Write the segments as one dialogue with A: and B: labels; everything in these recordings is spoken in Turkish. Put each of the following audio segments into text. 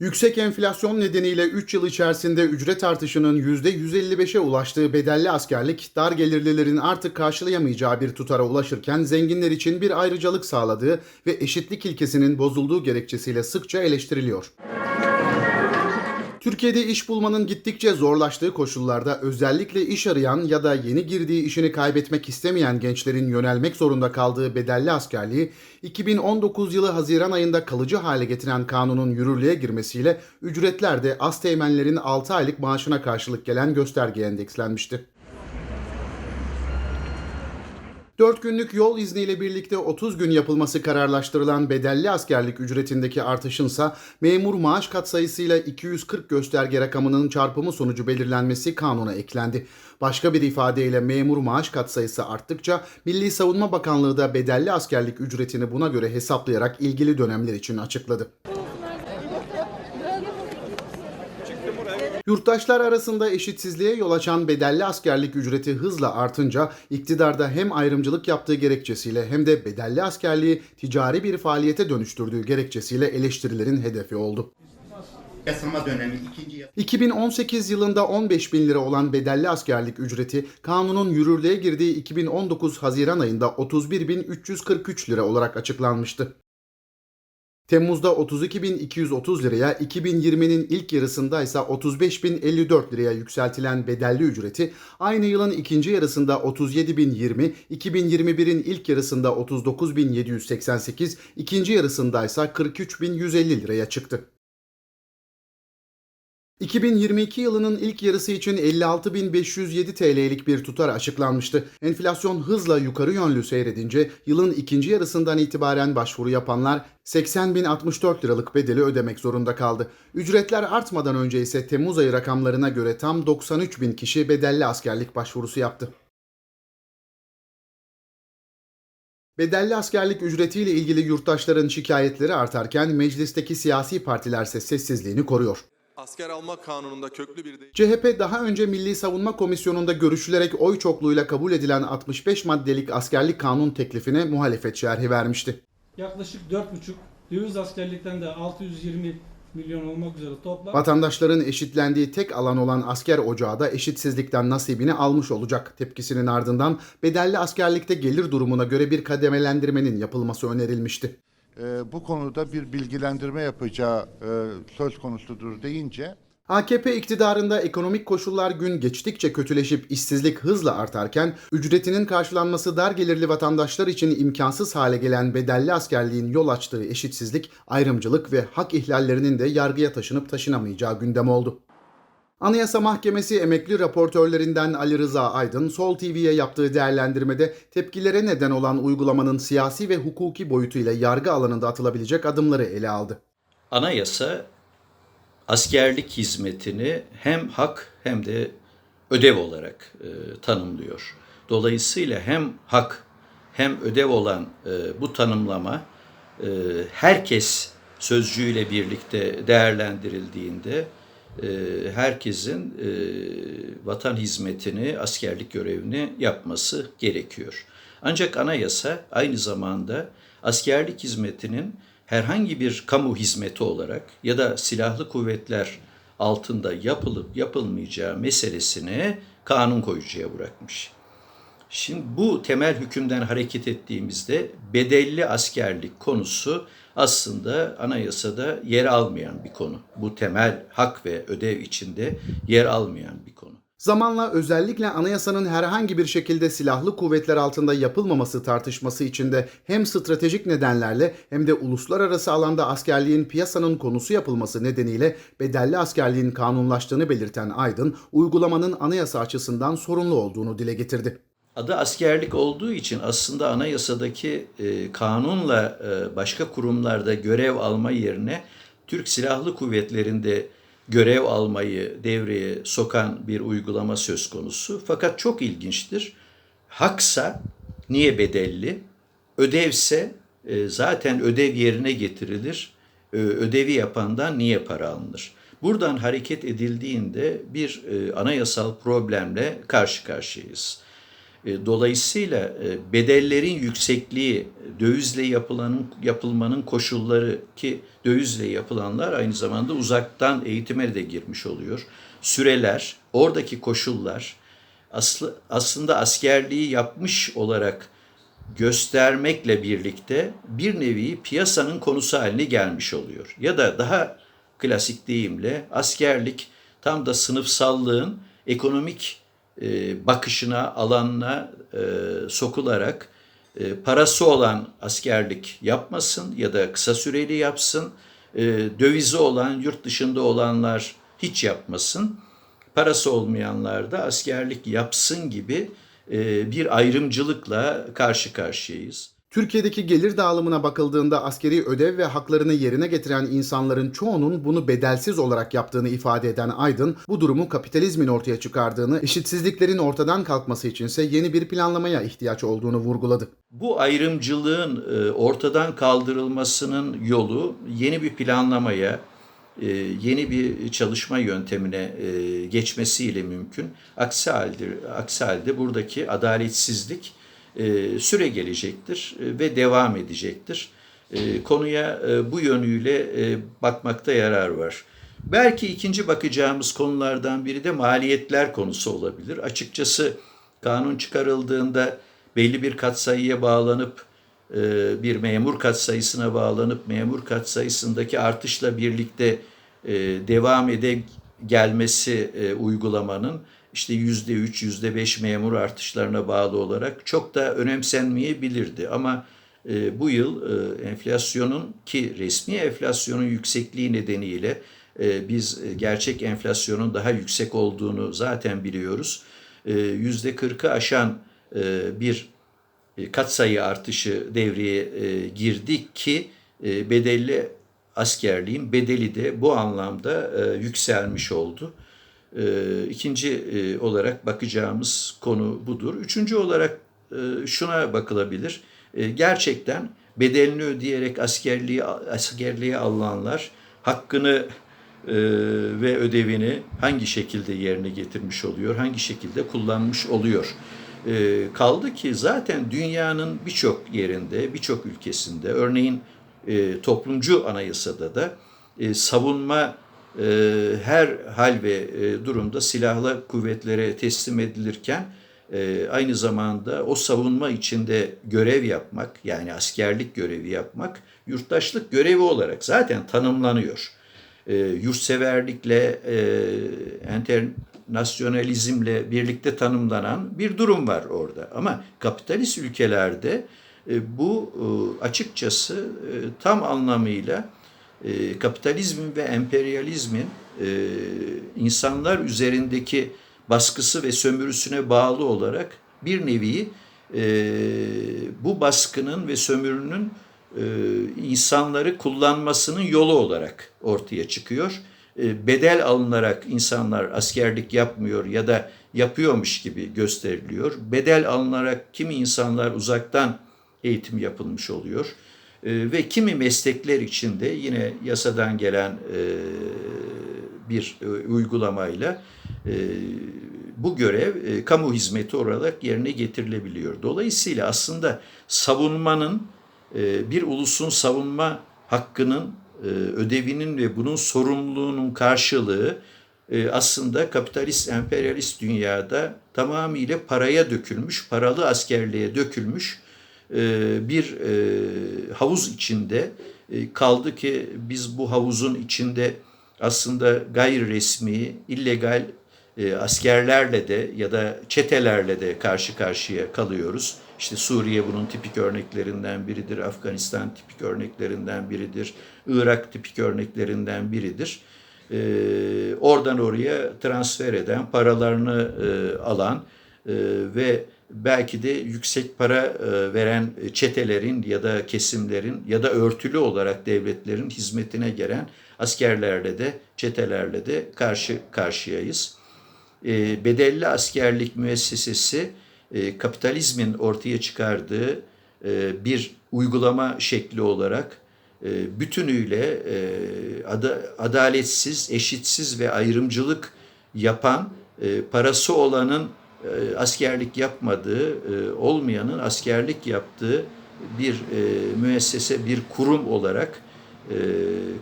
A: Yüksek enflasyon nedeniyle 3 yıl içerisinde ücret artışının %155'e ulaştığı bedelli askerlik, dar gelirlilerin artık karşılayamayacağı bir tutara ulaşırken zenginler için bir ayrıcalık sağladığı ve eşitlik ilkesinin bozulduğu gerekçesiyle sıkça eleştiriliyor. Türkiye'de iş bulmanın gittikçe zorlaştığı koşullarda özellikle iş arayan ya da yeni girdiği işini kaybetmek istemeyen gençlerin yönelmek zorunda kaldığı bedelli askerliği 2019 yılı Haziran ayında kalıcı hale getiren kanunun yürürlüğe girmesiyle ücretler de az teğmenlerin 6 aylık maaşına karşılık gelen göstergeye endekslenmişti. 4 günlük yol izniyle birlikte 30 gün yapılması kararlaştırılan bedelli askerlik ücretindeki artışınsa memur maaş katsayısıyla 240 gösterge rakamının çarpımı sonucu belirlenmesi kanuna eklendi. Başka bir ifadeyle memur maaş katsayısı arttıkça Milli Savunma Bakanlığı da bedelli askerlik ücretini buna göre hesaplayarak ilgili dönemler için açıkladı. Yurttaşlar arasında eşitsizliğe yol açan bedelli askerlik ücreti hızla artınca iktidarda hem ayrımcılık yaptığı gerekçesiyle hem de bedelli askerliği ticari bir faaliyete dönüştürdüğü gerekçesiyle eleştirilerin hedefi oldu.
B: yasama dönemi ikinci yasa
A: 2018 yılında 15 bin lira olan bedelli askerlik ücreti kanunun yürürlüğe girdiği 2019 Haziran ayında 31.343 lira olarak açıklanmıştı. Temmuz'da 32.230 liraya, 2020'nin ilk yarısında ise 35.054 liraya yükseltilen bedelli ücreti aynı yılın ikinci yarısında 37.020, 2021'in ilk yarısında 39.788, ikinci yarısında ise 43.150 liraya çıktı. 2022 yılının ilk yarısı için 56.507 TL'lik bir tutar açıklanmıştı. Enflasyon hızla yukarı yönlü seyredince yılın ikinci yarısından itibaren başvuru yapanlar 80.064 liralık bedeli ödemek zorunda kaldı. Ücretler artmadan önce ise Temmuz ayı rakamlarına göre tam 93.000 kişi bedelli askerlik başvurusu yaptı. Bedelli askerlik ücretiyle ilgili yurttaşların şikayetleri artarken meclisteki siyasi partilerse sessizliğini koruyor.
C: Asker alma kanununda köklü bir de
A: CHP daha önce Milli Savunma Komisyonu'nda görüşülerek oy çokluğuyla kabul edilen 65 maddelik askerlik kanun teklifine muhalefet şerhi vermişti.
D: Yaklaşık 4,5 döviz askerlikten de 620 milyon olmak üzere toplam
A: Vatandaşların eşitlendiği tek alan olan asker ocağı da eşitsizlikten nasibini almış olacak. Tepkisinin ardından bedelli askerlikte gelir durumuna göre bir kademelendirmenin yapılması önerilmişti.
E: E, bu konuda bir bilgilendirme yapacağı e, söz konusudur deyince
A: AKP iktidarında ekonomik koşullar gün geçtikçe kötüleşip işsizlik hızla artarken ücretinin karşılanması dar gelirli vatandaşlar için imkansız hale gelen bedelli askerliğin yol açtığı eşitsizlik, ayrımcılık ve hak ihlallerinin de yargıya taşınıp taşınamayacağı gündem oldu. Anayasa Mahkemesi emekli raportörlerinden Ali Rıza Aydın, Sol TV'ye yaptığı değerlendirmede tepkilere neden olan uygulamanın siyasi ve hukuki boyutuyla yargı alanında atılabilecek adımları ele aldı.
F: Anayasa askerlik hizmetini hem hak hem de ödev olarak e, tanımlıyor. Dolayısıyla hem hak hem ödev olan e, bu tanımlama e, herkes sözcüğüyle birlikte değerlendirildiğinde herkesin e, vatan hizmetini, askerlik görevini yapması gerekiyor. Ancak anayasa aynı zamanda askerlik hizmetinin herhangi bir kamu hizmeti olarak ya da silahlı kuvvetler altında yapılıp yapılmayacağı meselesini kanun koyucuya bırakmış. Şimdi bu temel hükümden hareket ettiğimizde bedelli askerlik konusu aslında anayasada yer almayan bir konu. Bu temel hak ve ödev içinde yer almayan bir konu.
A: Zamanla özellikle anayasanın herhangi bir şekilde silahlı kuvvetler altında yapılmaması tartışması içinde hem stratejik nedenlerle hem de uluslararası alanda askerliğin piyasanın konusu yapılması nedeniyle bedelli askerliğin kanunlaştığını belirten Aydın, uygulamanın anayasa açısından sorunlu olduğunu dile getirdi.
F: Adı askerlik olduğu için aslında anayasadaki e, kanunla e, başka kurumlarda görev alma yerine Türk Silahlı Kuvvetleri'nde görev almayı devreye sokan bir uygulama söz konusu. Fakat çok ilginçtir. Haksa niye bedelli? Ödevse e, zaten ödev yerine getirilir. E, ödevi yapandan niye para alınır? Buradan hareket edildiğinde bir e, anayasal problemle karşı karşıyayız. E, Dolayısıyla e, bedellerin yüksekliği, dövizle yapılanın, yapılmanın koşulları ki dövizle yapılanlar aynı zamanda uzaktan eğitime de girmiş oluyor. Süreler, oradaki koşullar aslı, aslında askerliği yapmış olarak göstermekle birlikte bir nevi piyasanın konusu haline gelmiş oluyor. Ya da daha klasik deyimle askerlik tam da sınıfsallığın ekonomik e, bakışına, alanına e, sokularak e, parası olan askerlik yapmasın ya da kısa süreli yapsın, e, dövizi olan, yurt dışında olanlar hiç yapmasın, parası olmayanlar da askerlik yapsın gibi e, bir ayrımcılıkla karşı karşıyayız.
A: Türkiye'deki gelir dağılımına bakıldığında askeri ödev ve haklarını yerine getiren insanların çoğunun bunu bedelsiz olarak yaptığını ifade eden Aydın, bu durumu kapitalizmin ortaya çıkardığını, eşitsizliklerin ortadan kalkması içinse yeni bir planlamaya ihtiyaç olduğunu vurguladı.
F: Bu ayrımcılığın e, ortadan kaldırılmasının yolu yeni bir planlamaya, e, yeni bir çalışma yöntemine e, geçmesiyle mümkün. Aksi halde, aksi halde buradaki adaletsizlik süre gelecektir e, ve devam edecektir. E, Konuya e, bu yönüyle e, bakmakta yarar var. Belki ikinci bakacağımız konulardan biri de maliyetler konusu olabilir. Açıkçası kanun çıkarıldığında belli bir katsayıya bağlanıp e, bir memur katsayısına bağlanıp memur katsayısındaki artışla birlikte e, devam ede gelmesi e, uygulamanın işte yüzde üç, yüzde beş memur artışlarına bağlı olarak çok da önemsenmeyebilirdi. Ama e, bu yıl e, enflasyonun ki resmi enflasyonun yüksekliği nedeniyle e, biz gerçek enflasyonun daha yüksek olduğunu zaten biliyoruz. E, Yüzde kırkı aşan e, bir e, katsayı artışı devreye e, girdi ki e, bedelli askerliğin bedeli de bu anlamda e, yükselmiş oldu. E, ikinci e, olarak bakacağımız konu budur. Üçüncü olarak e, şuna bakılabilir. E, gerçekten bedelini ödeyerek askerliği askerliğe alınanlar hakkını e, ve ödevini hangi şekilde yerine getirmiş oluyor, hangi şekilde kullanmış oluyor. E, kaldı ki zaten dünyanın birçok yerinde, birçok ülkesinde, örneğin e, toplumcu anayasada da e, savunma her hal ve e, durumda silahlı kuvvetlere teslim edilirken e, aynı zamanda o savunma içinde görev yapmak yani askerlik görevi yapmak yurttaşlık görevi olarak zaten tanımlanıyor. E, yurtseverlikle, e, internasyonalizmle birlikte tanımlanan bir durum var orada. Ama kapitalist ülkelerde e, bu e, açıkçası e, tam anlamıyla e, kapitalizmin ve emperyalizmin e, insanlar üzerindeki baskısı ve sömürüsüne bağlı olarak bir nevi e, bu baskının ve sömürünün e, insanları kullanmasının yolu olarak ortaya çıkıyor. E, bedel alınarak insanlar askerlik yapmıyor ya da yapıyormuş gibi gösteriliyor. Bedel alınarak kimi insanlar uzaktan eğitim yapılmış oluyor. E, ve kimi meslekler için de yine yasadan gelen e, bir e, uygulamayla e, bu görev kamu hizmeti olarak yerine getirilebiliyor. Dolayısıyla aslında savunmanın bir ulusun savunma hakkının ödevinin ve bunun sorumluluğunun karşılığı aslında kapitalist emperyalist dünyada tamamıyla paraya dökülmüş, paralı askerliğe dökülmüş bir e, havuz içinde e, kaldı ki biz bu havuzun içinde aslında gayri resmi, illegal askerlerle de ya da çetelerle de karşı karşıya kalıyoruz. İşte Suriye bunun tipik örneklerinden biridir, Afganistan tipik örneklerinden biridir, Irak tipik örneklerinden biridir. oradan oraya transfer eden, paralarını alan ve belki de yüksek para e, veren çetelerin ya da kesimlerin ya da örtülü olarak devletlerin hizmetine gelen askerlerle de çetelerle de karşı karşıyayız. E, bedelli askerlik müessesesi e, kapitalizmin ortaya çıkardığı bir uygulama şekli olarak bütünüyle adaletsiz, eşitsiz ve ayrımcılık yapan parası olanın e, askerlik yapmadığı, e, olmayanın askerlik yaptığı bir e, müessese, bir kurum olarak e,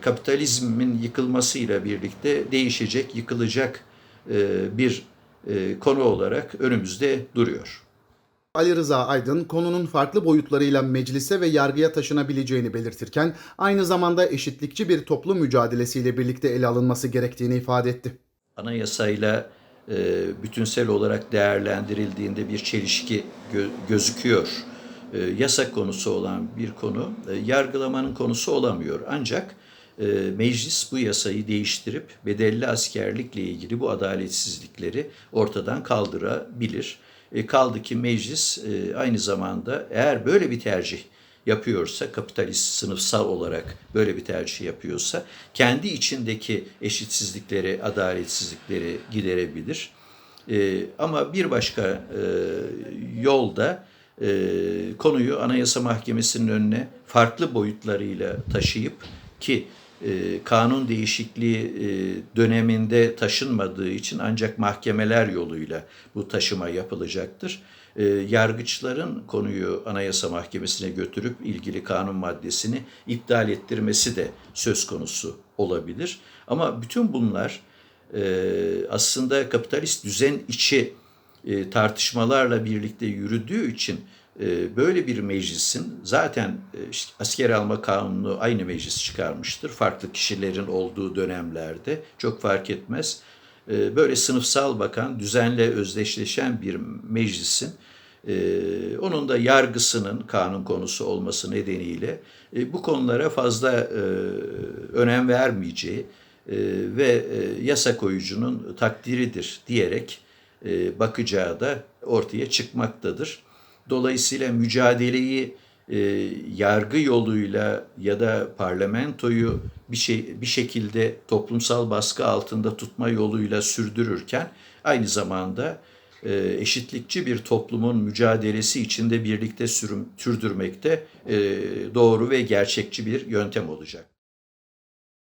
F: kapitalizmin yıkılmasıyla birlikte değişecek, yıkılacak e, bir e, konu olarak önümüzde duruyor.
A: Ali Rıza Aydın konunun farklı boyutlarıyla meclise ve yargıya taşınabileceğini belirtirken aynı zamanda eşitlikçi bir toplum mücadelesiyle birlikte ele alınması gerektiğini ifade etti.
F: Anayasayla bütünsel olarak değerlendirildiğinde bir çelişki gö- gözüküyor. E, yasak konusu olan bir konu e, yargılamanın konusu olamıyor. Ancak e, meclis bu yasayı değiştirip bedelli askerlikle ilgili bu adaletsizlikleri ortadan kaldırabilir. E, kaldı ki meclis e, aynı zamanda eğer böyle bir tercih yapıyorsa, kapitalist sınıfsal olarak böyle bir tercih yapıyorsa, kendi içindeki eşitsizlikleri, adaletsizlikleri giderebilir. E, ama bir başka e, yolda e, konuyu Anayasa Mahkemesi'nin önüne farklı boyutlarıyla taşıyıp ki kanun değişikliği e, döneminde taşınmadığı için ancak mahkemeler yoluyla bu taşıma yapılacaktır. E, yargıçların konuyu Anayasa Mahkemesi'ne götürüp ilgili kanun maddesini iptal ettirmesi de söz konusu olabilir. Ama bütün bunlar e, aslında kapitalist düzen içi e, tartışmalarla birlikte yürüdüğü için e, böyle bir meclisin zaten e, asker alma kanunu aynı meclis çıkarmıştır. Farklı kişilerin olduğu dönemlerde çok fark etmez. E, böyle sınıfsal bakan, düzenle özdeşleşen bir meclisin e, onun da yargısının kanun konusu olması nedeniyle e, bu konulara fazla önem vermeyeceği ve yasa koyucunun takdiridir diyerek bakacağı da ortaya çıkmaktadır. Dolayısıyla mücadeleyi e, yargı yoluyla ya da parlamentoyu bir şey bir şekilde toplumsal baskı altında tutma yoluyla sürdürürken aynı zamanda e, eşitlikçi bir toplumun mücadelesi içinde birlikte sürüm, sürdürmekte e, doğru ve gerçekçi bir yöntem olacak.